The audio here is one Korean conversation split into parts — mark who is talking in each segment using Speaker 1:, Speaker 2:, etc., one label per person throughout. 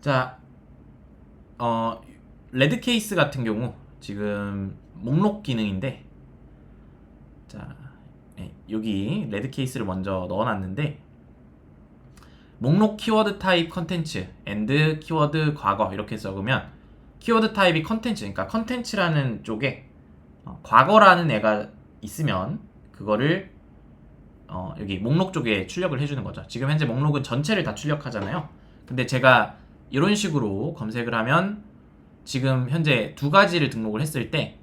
Speaker 1: 자, 어, 레드 케이스 같은 경우 지금 목록 기능인데, 자, 네, 여기 레드 케이스를 먼저 넣어놨는데, 목록 키워드 타입 컨텐츠, 엔드 키워드 과거 이렇게 적으면 키워드 타입이 컨텐츠, 그러니까 컨텐츠라는 쪽에 어, 과거라는 애가 있으면 그거를 어, 여기 목록 쪽에 출력을 해주는 거죠. 지금 현재 목록은 전체를 다 출력하잖아요. 근데 제가 이런 식으로 검색을 하면 지금 현재 두 가지를 등록을 했을 때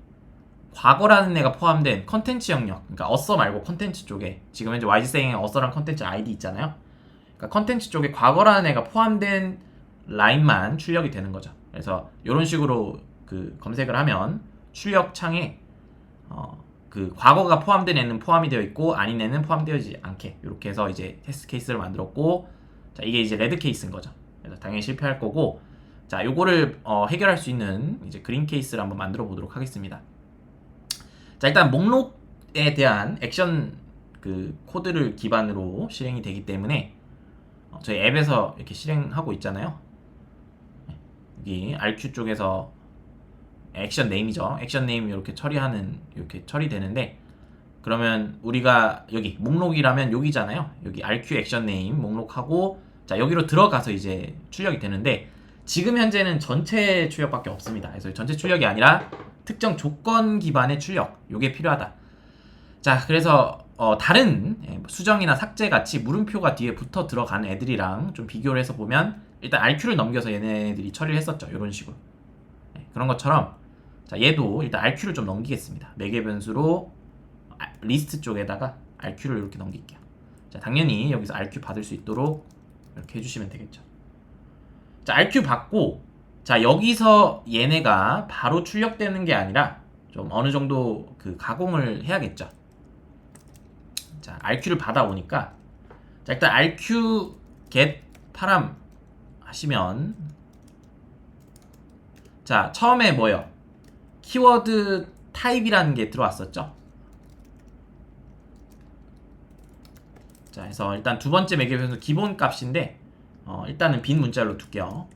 Speaker 1: 과거라는 애가 포함된 컨텐츠 영역, 그러니까 어서 말고 컨텐츠 쪽에 지금 현재 YG생의 어서랑 컨텐츠 아이디 있잖아요. 그러니까 컨텐츠 쪽에 과거라는 애가 포함된 라인만 출력이 되는 거죠. 그래서 이런 식으로 그 검색을 하면 출력 창에 어, 그 과거가 포함된 애는 포함이 되어 있고 아닌 애는 포함되어지지 않게 이렇게 해서 이제 테스트 케이스를 만들었고 자 이게 이제 레드 케이스인 거죠. 당연히 실패할 거고 자 요거를 어, 해결할 수 있는 이제 그린 케이스를 한번 만들어 보도록 하겠습니다. 자 일단 목록에 대한 액션 그 코드를 기반으로 실행이 되기 때문에 어, 저희 앱에서 이렇게 실행하고 있잖아요. 네, 여기 RQ 쪽에서 액션 네임이죠. 액션 네임 이렇게 처리하는 이렇게 처리되는데 그러면 우리가 여기 목록이라면 여기잖아요. 여기 RQ 액션 네임 목록하고 자 여기로 들어가서 이제 출력이 되는데 지금 현재는 전체 출력밖에 없습니다. 그래서 전체 출력이 아니라 특정 조건 기반의 출력 요게 필요하다. 자 그래서 어, 다른 예, 수정이나 삭제 같이 물음표가 뒤에 붙어 들어간 애들이랑 좀 비교를 해서 보면 일단 RQ를 넘겨서 얘네들이 처리를 했었죠. 이런 식으로 예, 그런 것처럼 자 얘도 일단 RQ를 좀 넘기겠습니다. 매개 변수로 아, 리스트 쪽에다가 RQ를 이렇게 넘길게요. 자 당연히 여기서 RQ 받을 수 있도록 이렇게 해주시면 되겠죠. 자 RQ 받고 자 여기서 얘네가 바로 출력되는 게 아니라 좀 어느 정도 그 가공을 해야겠죠. 자 RQ를 받아오니까 자 일단 RQ get 파람 하시면 자 처음에 뭐요? 키워드 타입이라는 게 들어왔었죠. 자, 그래서 일단 두 번째 매개 변수 기본 값인데 어, 일단은 빈 문자로 둘게요.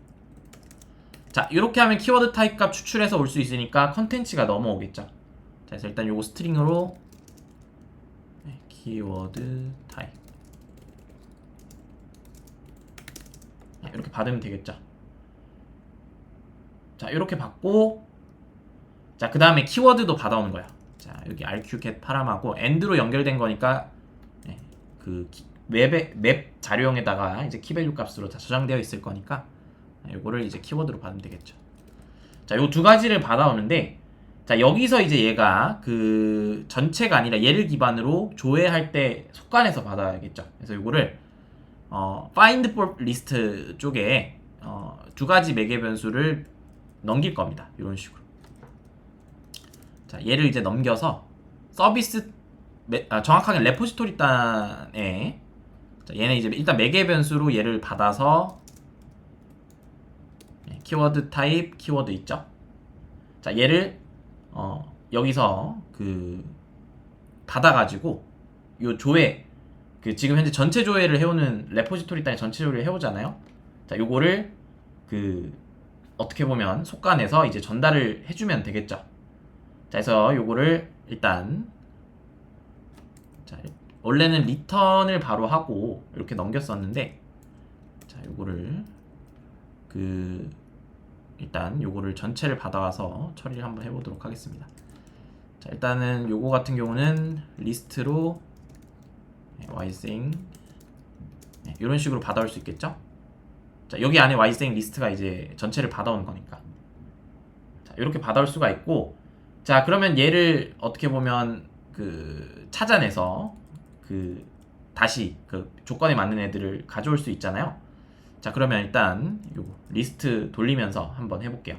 Speaker 1: 자, 이렇게 하면 키워드 타입 값 추출해서 올 수 있으니까 컨텐츠가 넘어오겠죠. 자, 그래서 일단 요거 스트링으로 네, 키워드 타입 네, 이렇게 받으면 되겠죠. 자, 이렇게 받고 자, 그 다음에 키워드도 받아오는 거야. 자, 여기 rqget 파람하고 end로 연결된 거니까 네, 그 키- 웹의 맵 자료형에다가 이제 키밸류 값으로 다 저장되어 있을 거니까 네, 요거를 이제 키워드로 받으면 되겠죠. 자, 요 두 가지를 받아오는데 자, 여기서 이제 얘가 그 전체가 아니라 얘를 기반으로 조회할 때 속간에서 받아야겠죠. 그래서 요거를 어, find for list 쪽에 어, 두 가지 매개 변수를 넘길 겁니다. 이런 식으로. 자, 얘를 이제 넘겨서 서비스 매- 아, 정확하게 레포지토리 단에 자, 얘는 이제 일단 매개 변수로 얘를 받아서 네, 키워드 타입 키워드 있죠. 자, 얘를 어, 여기서 그 받아가지고 요 조회 그 지금 현재 전체 조회를 해오는 레포지토리 단에 전체 조회를 해오잖아요. 자, 요거를 그 어떻게 보면 속간에서 이제 전달을 해주면 되겠죠. 자, 그래서 요거를 일단 자, 원래는 리턴을 바로 하고 이렇게 넘겼었는데 자, 요거를 그 일단 요거를 전체를 받아와서 처리를 한번 해보도록 하겠습니다. 자, 일단은 요거 같은 경우는 리스트로 네, y생 네, 이런 식으로 받아올 수 있겠죠? 자, 여기 안에 y생 리스트가 이제 전체를 받아오는 거니까 자, 이렇게 받아올 수가 있고 자 그러면 얘를 어떻게 보면 그 찾아내서 그 다시 그 조건에 맞는 애들을 가져올 수 있잖아요. 자 그러면 일단 요거 리스트 돌리면서 한번 해볼게요.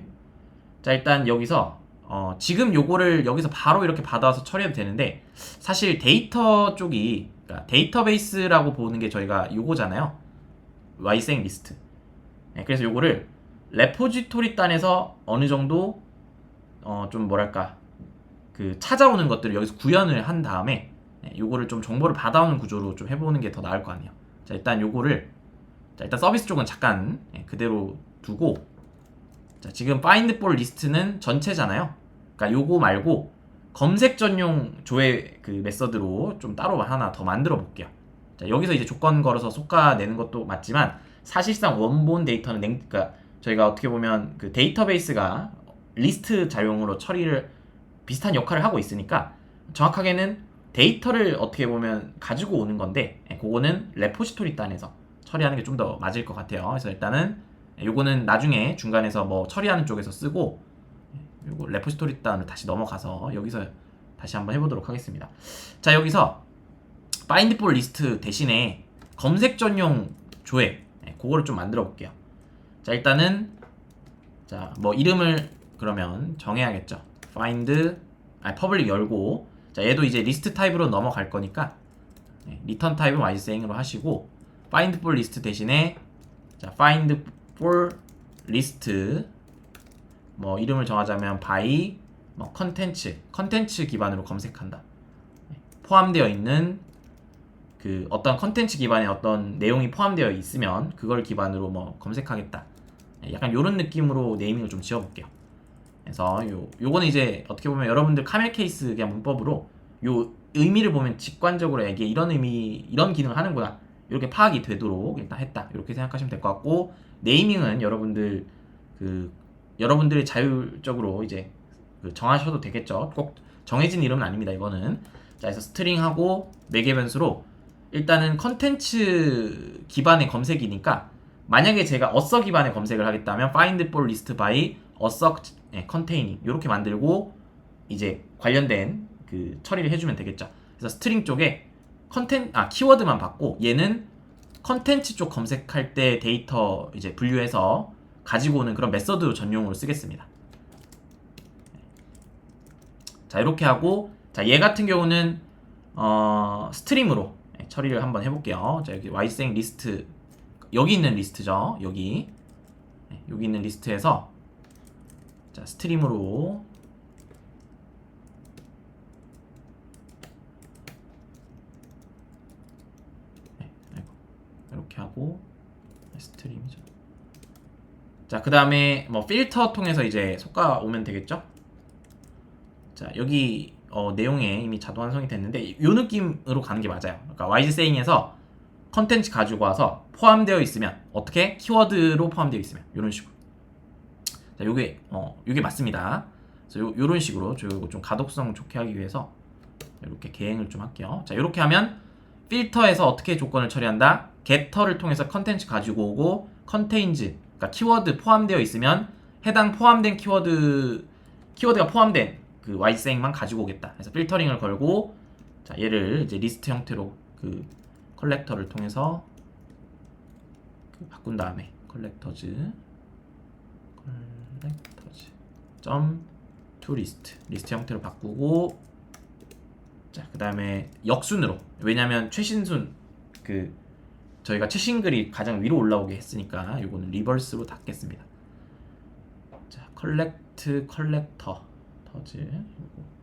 Speaker 1: 자 일단 여기서 어, 지금 요거를 여기서 바로 이렇게 받아와서 처리해도 되는데 사실 데이터 쪽이 그러니까 데이터베이스라고 보는 게 저희가 요거잖아요. y생 리스트. 네, 그래서 요거를 레포지토리 단에서 어느 정도 어 좀 뭐랄까 그 찾아오는 것들을 여기서 구현을 한 다음에 네, 요거를 좀 정보를 받아오는 구조로 좀 해보는 게 더 나을 거 아니에요. 자 일단 요거를 자 일단 서비스 쪽은 잠깐 예, 그대로 두고 자, 지금 find for 리스트는 전체잖아요. 그러니까 요거 말고 검색 전용 조회 그 메서드로 좀 따로 하나 더 만들어 볼게요. 자, 여기서 이제 조건 걸어서 솎아내는 것도 맞지만 사실상 원본 데이터는 냉, 그러니까 저희가 어떻게 보면 그 데이터베이스가 리스트 자용으로 처리를 비슷한 역할을 하고 있으니까 정확하게는 데이터를 어떻게 보면 가지고 오는 건데 예, 그거는 레포지토리 단에서 처리하는 게 좀 더 맞을 것 같아요. 그래서 일단은 요거는 나중에 중간에서 뭐 처리하는 쪽에서 쓰고 예, 요거 레포지토리 단을 다시 넘어가서 여기서 다시 한번 해보도록 하겠습니다. 자 여기서 for list 대신에 검색 전용 조회 예, 그거를 좀 만들어 볼게요. 자 일단은 자 뭐 이름을 그러면 정해야겠죠. Find 아 public 열고. 자 얘도 이제 리스트 타입으로 넘어갈 거니까. 네, 리턴 타입은 ySaying으로 하시고 find for list 대신에 자 find for list. 뭐 이름을 정하자면 by 뭐 컨텐츠 컨텐츠 기반으로 검색한다. 네, 포함되어 있는 그 어떤 컨텐츠 기반의 어떤 내용이 포함되어 있으면 그걸 기반으로 뭐 검색하겠다. 네, 약간 이런 느낌으로 네이밍을 좀 지어볼게요 그래서 요 요거는 이제 어떻게 보면 여러분들 카멜 케이스 그냥 문법으로 요 의미를 보면 직관적으로 이게 이런 의미 이런 기능을 하는구나. 이렇게 파악이 되도록 일단 했다. 이렇게 생각하시면 될 것 같고 네이밍은 여러분들 그 여러분들이 자율적으로 이제 그 정하셔도 되겠죠. 꼭 정해진 이름은 아닙니다 이거는. 자 그래서 스트링하고 매개 변수로 일단은 컨텐츠 기반의 검색이니까 만약에 제가 어서 기반의 검색을 하겠다면 find for list by 어서 컨테이닝 이렇게 만들고 이제 관련된 그 처리를 해주면 되겠죠. 그래서 스트링 쪽에 컨텐 아 키워드만 받고 얘는 컨텐츠 쪽 검색할 때 데이터 이제 분류해서 가지고 오는 그런 메서드 전용으로 쓰겠습니다. 자 이렇게 하고 자 얘 같은 경우는 어 스트림으로 처리를 한번 해볼게요. 자 여기 y생 리스트 여기 있는 리스트죠. 여기 네, 여기 있는 리스트에서 자 스트림으로 네. 이렇게 하고 스트림이죠. 자, 그 다음에 뭐 필터 통해서 이제 솎아 오면 되겠죠? 자, 여기 어, 내용에 이미 자동 완성이 됐는데 이 느낌으로 가는 게 맞아요. 그러니까 YG 세잉에서 컨텐츠 가지고 와서 포함되어 있으면 어떻게 키워드로 포함되어 있으면 이런 식으로. 자, 요게 어, 요게 맞습니다. 그래서 요, 요런 식으로 저 요거 좀 가독성 좋게 하기 위해서 이렇게 계행을 좀 할게요. 자, 이렇게 하면 필터에서 어떻게 조건을 처리한다? getter를 통해서 컨텐츠 가지고 오고 contains 그러니까 키워드 포함되어 있으면 해당 포함된 키워드 키워드가 포함된 그 y생만 가지고 오겠다. 그래서 필터링을 걸고 자 얘를 이제 리스트 형태로 그 컬렉터를 통해서 그 바꾼 다음에 컬렉터즈 컬 렉터즈 점투 리스트 리스트 형태로 바꾸고 자 그 다음에 역순으로 왜냐면 최신순 그 저희가 최신 글이 가장 위로 올라오게 했으니까 이거는 리버스로 닫겠습니다. 자, 컬렉트 컬렉터 터즈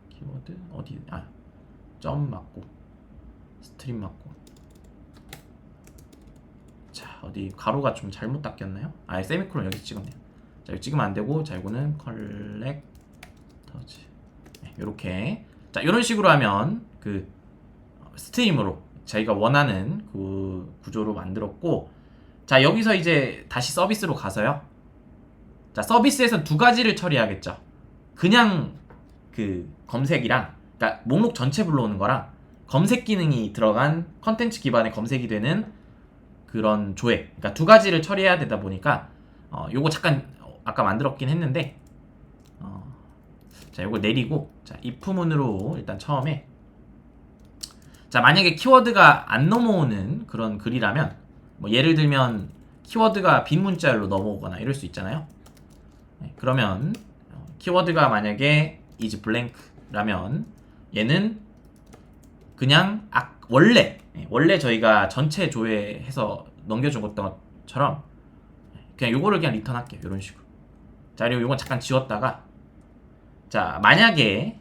Speaker 1: 키워드 어디 아점 맞고 스트림 맞고 자 어디 가로가 좀 잘못 닦였나요? 아 세미콜론 여기 찍었네요. 자 여기 찍으면 안 되고 자 이거는 컬렉터즈 네, 이렇게. 자 이런 식으로 하면 그 스트림으로 저희가 원하는 그 구조로 만들었고 자 여기서 이제 다시 서비스로 가서요. 자 서비스에선 두 가지를 처리하겠죠. 그냥 그 검색이랑 그러니까 목록 전체 불러오는 거랑 검색 기능이 들어간 컨텐츠 기반의 검색이 되는 그런 조회 그러니까 두 가지를 처리해야 되다 보니까 어 요거 잠깐 아까 만들었긴 했는데 어, 자 요거 내리고 자 if문으로 일단 처음에 자 만약에 키워드가 안 넘어오는 그런 글이라면 뭐 예를 들면 키워드가 빈 문자열로 넘어오거나 이럴 수 있잖아요. 네, 그러면 어, 키워드가 만약에 is blank라면 얘는 그냥 아, 원래 네, 원래 저희가 전체 조회해서 넘겨준 것처럼 그냥 요거를 그냥 리턴할게요 이런 식으로 자 그리고 요건 잠깐 지웠다가 자 만약에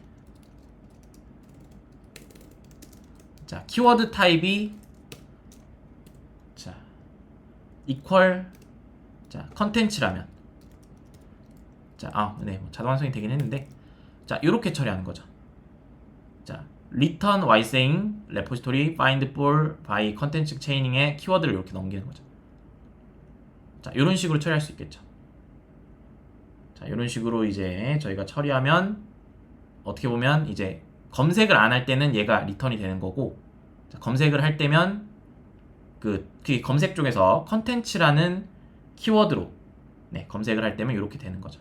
Speaker 1: 자, 키워드 타입이 자, equal 자, 컨텐츠라면 자, 아, 네, 뭐 자동 완성이 되긴 했는데 자, 이렇게 처리하는 거죠. 자, return ySaying repository find for by content chaining의 키워드를 이렇게 넘기는 거죠. 자, 이런 식으로 처리할 수 있겠죠. 자, 이런 식으로 이제 저희가 처리하면 어떻게 보면 이제 검색을 안 할 때는 얘가 리턴이 되는 거고 자, 검색을 할 때면 그, 그 검색 쪽에서 컨텐츠라는 키워드로 네, 검색을 할 때면 이렇게 되는 거죠.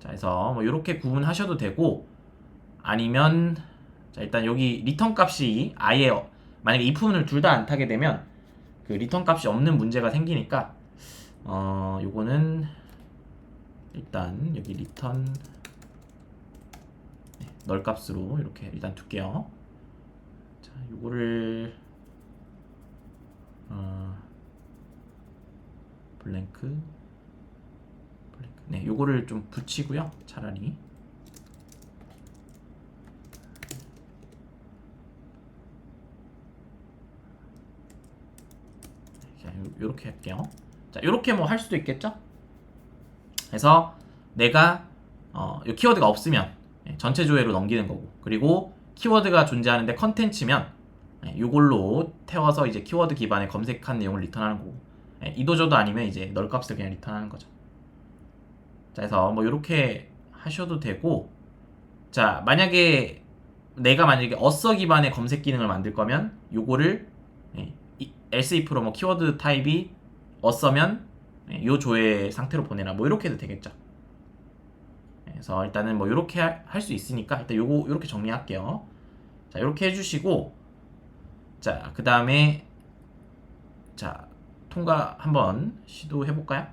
Speaker 1: 자, 그래서 뭐 이렇게 구분하셔도 되고 아니면 자, 일단 여기 리턴 값이 아예 어- 만약에 if문을 둘 다 안 타게 되면 그 리턴 값이 없는 문제가 생기니까 어, 요거는 일단 여기 리턴 네, 널 값으로 이렇게 일단 둘게요. 자, 요거를 어, 블랭크 블랭크 네, 요거를 좀 붙이고요. 차라리 자, 요- 요렇게 할게요. 자, 요렇게 뭐 할 수도 있겠죠? 그래서 내가 어, 요 키워드가 없으면 예, 전체 조회로 넘기는 거고. 그리고 키워드가 존재하는데 컨텐츠면 예, 요걸로 태워서 이제 키워드 기반의 검색한 내용을 리턴하는 거고. 예, 이도저도 아니면 이제 널 값을 그냥 리턴하는 거죠. 자, 그래서 뭐 이렇게 하셔도 되고. 자, 만약에 내가 만약에 어서 기반의 검색 기능을 만들 거면 요거를 예, 이- if로 뭐 키워드 타입이 어서면 예, 요 조회 상태로 보내라 뭐 이렇게 해도 되겠죠. 그래서 일단은 뭐 이렇게 할 수 있으니까 일단 요거 이렇게 정리할게요. 자 이렇게 해주시고 자 그 다음에 자 통과 한번 시도해 볼까요?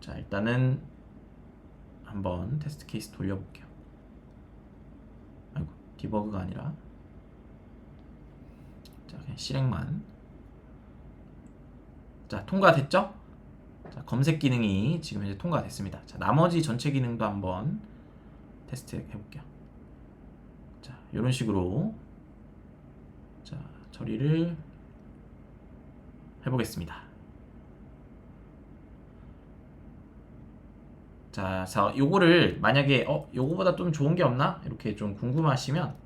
Speaker 1: 자 일단은 한번 테스트 케이스 돌려볼게요. 아이고 디버그가 아니라 자 그냥 실행만 자 통과됐죠? 자, 검색 기능이 지금 이제 통과됐습니다. 자, 나머지 전체 기능도 한번 테스트 해볼게요. 자, 이런 식으로 자 처리를 해보겠습니다. 자, 그래서 요거를 만약에 어 요거보다 좀 좋은 게 없나 이렇게 좀 궁금하시면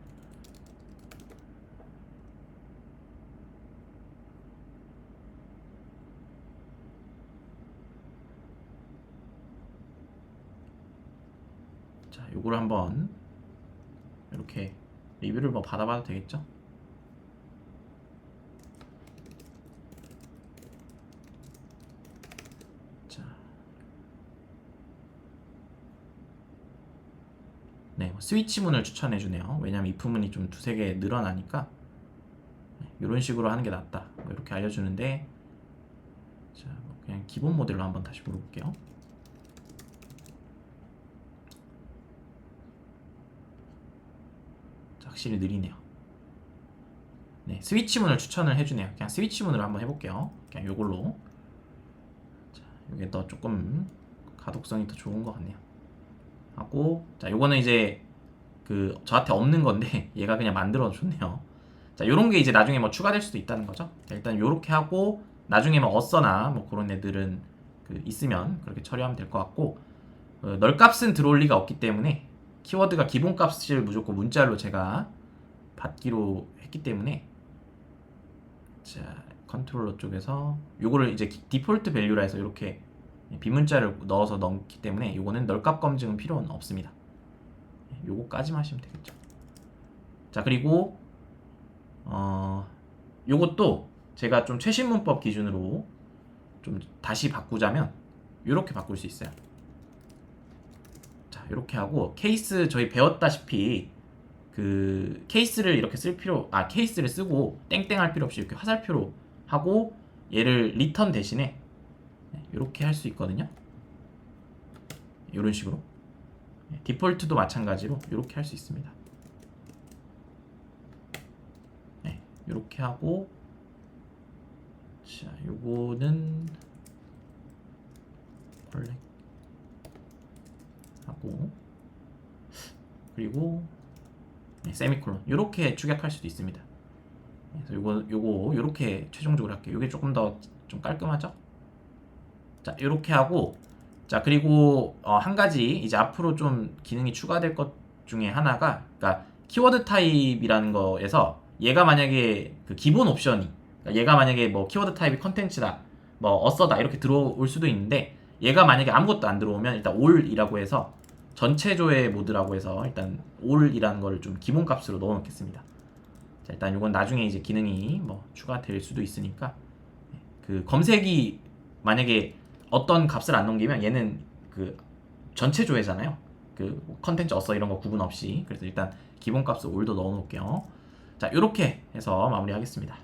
Speaker 1: 자, 요거를 한번 이렇게 리뷰를 뭐 받아봐도 되겠죠? 자, 네, 뭐 스위치 문을 추천해 주네요. 왜냐면 if문이 좀 두세 개 늘어나니까 이런 식으로 하는 게 낫다. 뭐 이렇게 알려주는데, 자, 뭐 그냥 기본 모델로 한번 다시 물어볼게요. 자, 확실히 느리네요. 네, 스위치문을 추천을 해주네요. 그냥 스위치문으로 한번 해볼게요. 그냥 요걸로. 자, 요게 더 조금 가독성이 더 좋은 것 같네요. 하고, 자, 요거는 이제 그 저한테 없는 건데 얘가 그냥 만들어 줬네요. 자, 요런 게 이제 나중에 뭐 추가될 수도 있다는 거죠. 자, 일단 요렇게 하고 나중에 뭐 어서나 뭐 그런 애들은 그 있으면 그렇게 처리하면 될 것 같고 어, 널 값은 들어올 리가 없기 때문에 키워드가 기본 값을 무조건 문자로 제가 받기로 했기 때문에 자 컨트롤러 쪽에서 요거를 이제 기- 디폴트 밸류라 해서 이렇게 비문자를 넣어서 넣기 때문에 요거는 널값 검증은 필요는 없습니다. 요거까지만 하시면 되겠죠. 자 그리고 어 요것도 제가 좀 최신 문법 기준으로 좀 다시 바꾸자면 이렇게 바꿀 수 있어요. 자 이렇게 하고 케이스 저희 배웠다시피 그 케이스를 이렇게 쓸 필요 아 케이스를 쓰고 땡땡 할 필요 없이 이렇게 화살표로 하고 얘를 리턴 대신에 이렇게 할 수 있거든요. 이런 식으로 네, 디폴트도 마찬가지로 이렇게 할 수 있습니다. 네, 이렇게 하고 자, 요거는 콜렉 하고 그리고 네, 세미콜론 이렇게 축약할 수도 있습니다. 그래서 요거 요거 요렇게 최종적으로 할게요. 요게 조금 더 좀 깔끔하죠? 자 이렇게 하고 자 그리고 어, 한 가지 이제 앞으로 좀 기능이 추가될 것 중에 하나가 그러니까 키워드 타입이라는 거에서 얘가 만약에 그 기본 옵션이 그러니까 얘가 만약에 뭐 키워드 타입이 컨텐츠다 뭐 어서다 이렇게 들어올 수도 있는데 얘가 만약에 아무것도 안 들어오면 일단 올이라고 해서 전체 조회 모드라고 해서 일단 올이라는 걸 좀 기본 값으로 넣어 놓겠습니다. 자, 일단 이건 나중에 이제 기능이 뭐 추가될 수도 있으니까 그 검색이 만약에 어떤 값을 안 넘기면 얘는 그 전체 조회잖아요. 그 컨텐츠 어서 이런 거 구분 없이 그래서 일단 기본 값을 올도 넣어 놓을게요. 자, 이렇게 해서 마무리하겠습니다.